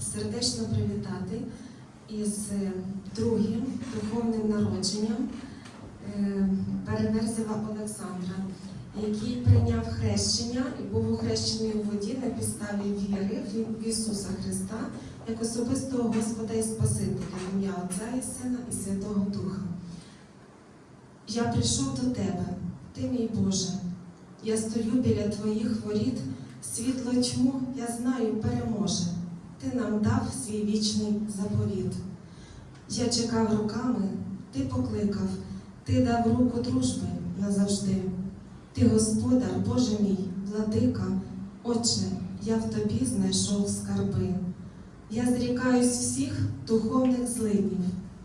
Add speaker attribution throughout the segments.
Speaker 1: сердечно привітати із е, другим духовним народженням е, Переверзєва Олександра, який прийняв хрещення і був охрещений у воді на підставі віри в Ісуса Христа як особистого Господа і Спасителя, ім'я Отця і Сина і Святого Духа. Я прийшов до тебе, ти мій Боже. Я стою біля твоїх воріт, світло тьму, я знаю, переможе. Ти нам дав свій вічний заповіт. Я чекав руками, ти покликав, ти дав руку дружби назавжди. Ти, Господар, Боже мій, владика, Отче, я в тобі знайшов скарби. Я зрікаюсь всіх духовних злиднів,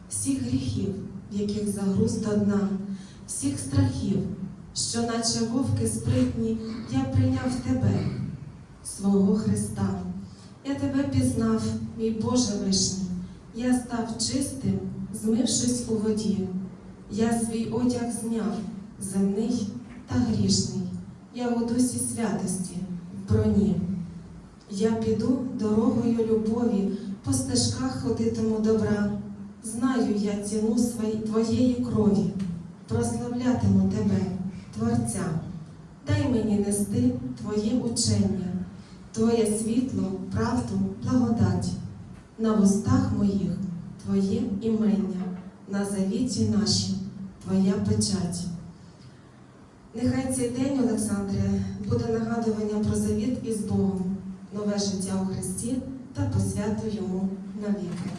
Speaker 1: всіх гріхів, в яких загруз до дна, всіх страхів, що, наче вовки спритні, я прийняв тебе, свого Христа. Я тебе пізнав, мій Боже вишній, я став чистим, змившись у воді. Я свій одяг зняв, земний та грішний. Я у дусі святості, в броні. Я піду дорогою любові, по стежках ходитиму добра. Знаю я ціну свої, твоєї крові, прославлятиму тебе, Творця. Дай мені нести Твоє учення, Твоє світло, правду, благодать. На вустах моїх Твоє імення, на завіті наші Твоя печать. Нехай цей день, Олександре, буде нагадування про завіт із Богом, нове життя у Христі та посвяту йому навіки.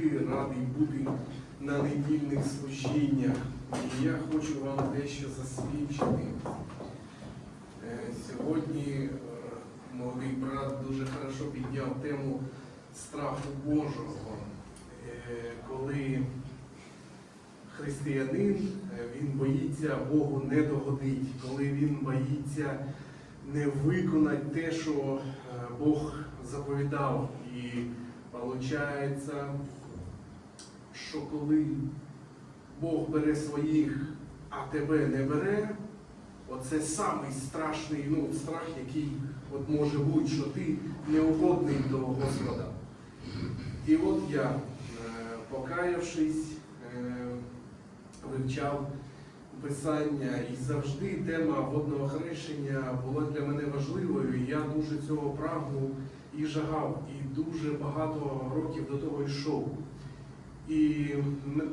Speaker 2: Завжди радий бути на недільних служіннях. І я хочу вам дещо засвідчити. Е, Сьогодні е, молодий брат дуже хорошо підняв тему страху Божого, Е, коли християнин він боїться Богу не догодить, коли він боїться не виконати те, що Бог заповідав. І виходить, що коли Бог бере своїх, а тебе не бере, оце самий страшний ну, страх, який от може бути, що ти неугодний до Господа. І от я, е, покаявшись, е, вивчав писання, і завжди тема водного хрещення була для мене важливою. і Я дуже цього прагнув і жагав, і дуже багато років до того йшов. І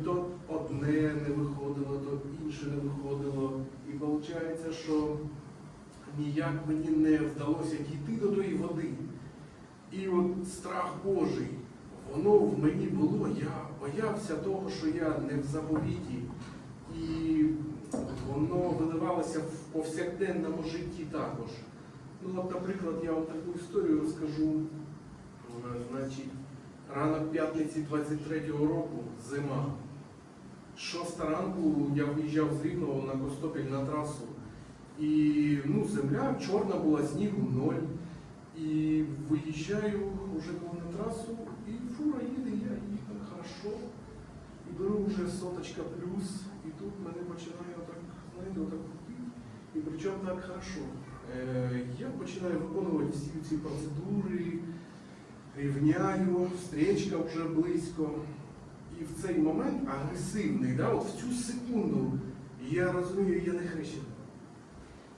Speaker 2: то одне не виходило, то інше не виходило. І виходить, що ніяк мені не вдалося дійти до тої води. І от страх Божий, воно в мені було, я боявся того, що я не в заповіті. І воно виливалося в повсякденному житті також. Ну, от, наприклад, я вам таку історію розкажу. Е, Значить, ранок п'ятниці 23-го року, зима. Шоста ранку я виїжджав з Рівного на Костопіль на трасу. І ну, земля чорна була, снігу ноль. І виїжджаю вже на трасу, і фура їде, я їду хорошо. І беру вже соточка плюс, і тут мене починає отак, знаєте, отак. І причому так хорошо. Е, я починаю виконувати всі ці процедури, рівняю, стрічка вже близько. І в цей момент агресивний, да, от в цю секунду я розумію, я не хрещений.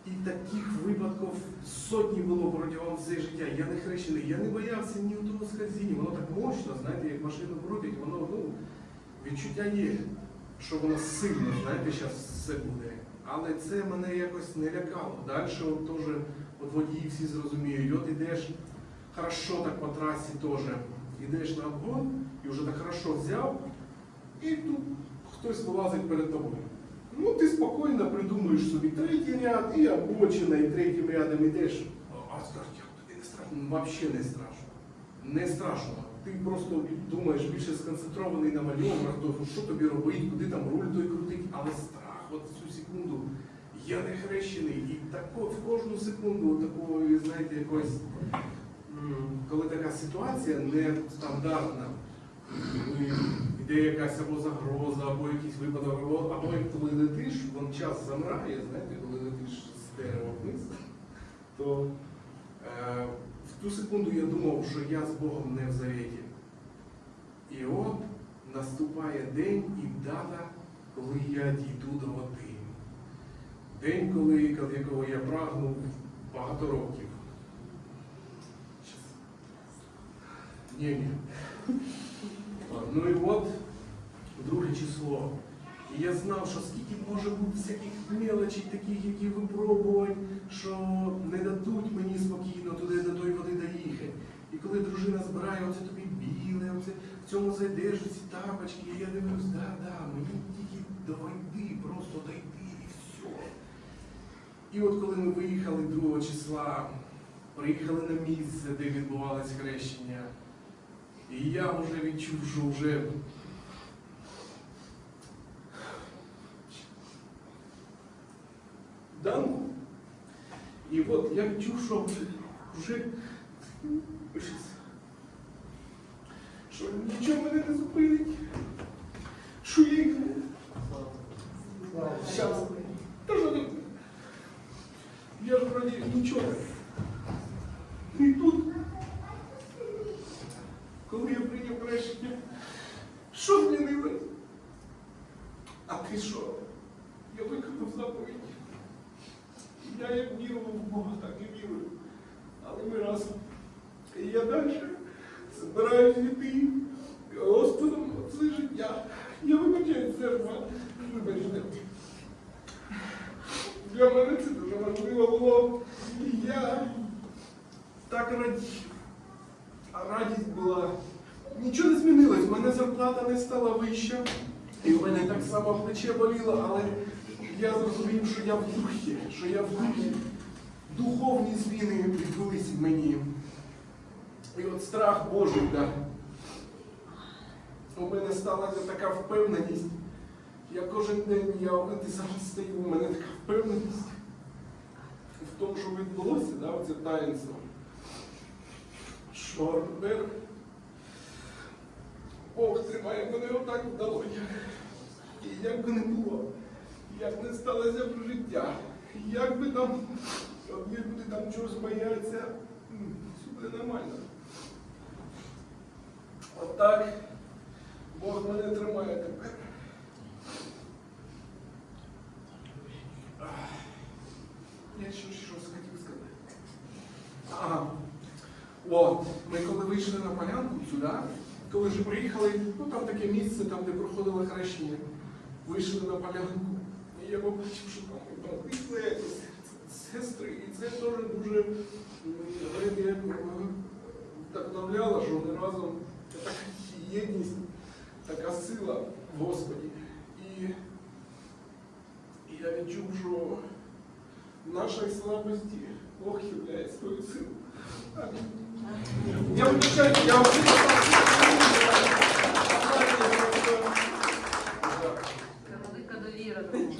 Speaker 2: І таких випадків сотні було протягом все життя. Я не хрещений, я не боявся ні у того скользіння. Воно так мощно, знаєте, як машину крутить, воно ну, відчуття є, що воно сильно, знаєте, зараз все буде. Але це мене якось не лякало. Далі от теж от водії всі зрозуміють, от ідеш хорошо так по трасі теж, ідеш на обгон і вже так хорошо взяв, і тут хтось вилазить перед тобою. Ну, ти спокійно придумуєш собі третій ряд і обочина, і третім рядом йдеш. А скажуть, як тобі не страшно? Взагалі не страшно. Не страшно. Ти просто думаєш більше сконцентрований на маневрах, то що тобі робити, куди там руль той крутить, але страх, от цю секунду, я не хрещений. І тако, в кожну секунду такої, знаєте, якось коли така ситуація нестандартна, йде якась або загроза, або якийсь випадок, або як коли летиш, вон час замирає, знаєте, коли летиш з дерева вниз, то е, в ту секунду я думав, що я з Богом не в завіті. І от наступає день і дата, коли я дійду до води. День, коли, якого я прагнув багато років. Ні. Ну і от друге число. І я знав, що скільки може бути всяких мелочей, таких, які випробувань, що не дадуть мені спокійно туди до тої води доїхати. І коли дружина збирає оце тобі біле, оце, в цьому зайдеш ці тапочки, і я дивлюсь, да, да, мені тільки дойти, просто дойти і все. І от коли ми виїхали 2 числа, приїхали на місце, де відбувалось хрещення, і я вже відчув, що вже Да, ну. І от я відчув, що вже, вже що нічого мене не зупинить. Що я їх не. Щас. Та що ти? Я ж вроді нічого. Стала вища. І в мене так само плече боліло, але я зрозумів, що я в духі, що я в духі. Духовні зміни відбулись в мені. І от страх Божий, да. у мене сталася така впевненість. Я кожен день я зараз стою, у мене така впевненість в тому, що відбулося, да, це таїнство. Що тепер Бог тримає мене отак в долоні. І як би не було, як не сталося б життя, як би там люди там чогось бояться, все буде нормально. Отак Бог мене тримає тепер. Я ще щось хотів сказати. Ага. От, ми коли вийшли на полянку сюди, коли вже приїхали, ну там таке місце, там, де проходило хрещення, вийшли на полянку. І я побачив, що там і брати, це, сестри, і це теж дуже вдохновляло, що вони разом така єдність, така сила в Господі. І, і я відчув, що в нашій слабості Бог являє свою силу. Я вибачаю, я вже
Speaker 3: Це велика довіра до Бога.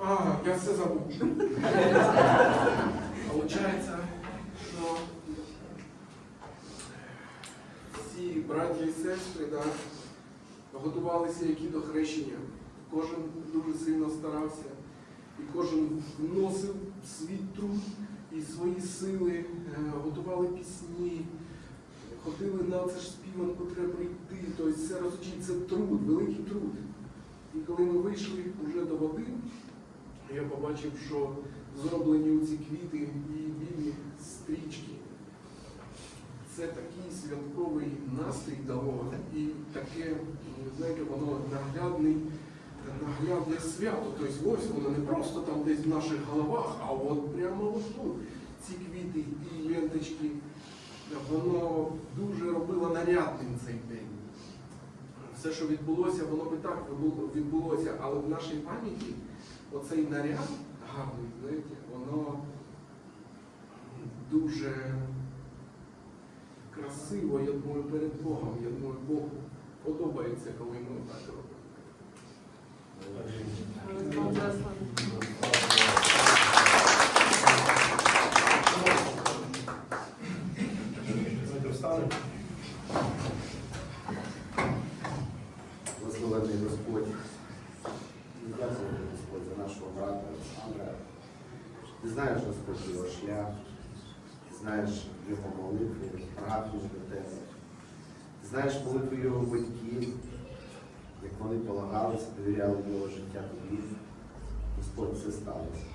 Speaker 2: А, я все забув. Получається, що всі браті і сестри да, готувалися які до хрещення. Кожен сильно старався, і кожен вносив свій труд і свої сили, е, готували пісні, ходили на це ж співанку треба прийти. Тобто це розумієте, це труд, великий труд. І коли ми вийшли вже до води, я побачив, що зроблені ці квіти і білі стрічки. Це такий святковий настрій дало. І таке, знаєте, воно наглядний, наглядне свято. Тобто ось воно не просто там десь в наших головах, а от прямо ось тут. Ці квіти і ленточки, воно дуже робило нарядним цей день. Все, що відбулося, воно би так відбулося, але в нашій пам'яті оцей наряд гарний, знаєте, воно дуже красиво, я думаю, перед Богом. Я думаю, Богу подобається, коли ми так робимо.
Speaker 3: Благословений Господь. Дякую, Господь, за нашого брата Олександра.
Speaker 4: Ти знаєш, Господь, його шлях, ти знаєш його молитви, прагнення до тебе. Ти знаєш молитви його батьків вони полагалися, довіряли його життя тобі. Господь це сталося.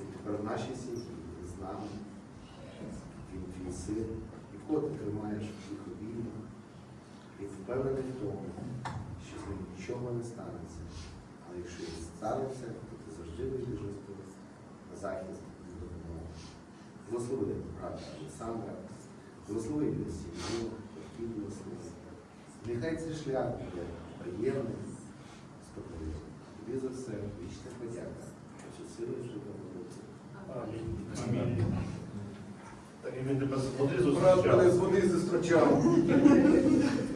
Speaker 4: Він тепер в нашій сім'ї з нами. Він твій син, якого ти тримаєш в цих обіймах. І впевнений в тому, що з ним нічого не станеться. Але якщо і станеться, то ти завжди вийдеш Господь на захист і допомогу. Благослови брата Олександра, благослови його сім'ю, батьків. Нехай цей шлях буде з тобою. Тобі за все вічна подяка. Що сили вже.
Speaker 5: Амінь. Так і він тебе з води
Speaker 2: Брат мене з води зустрічав.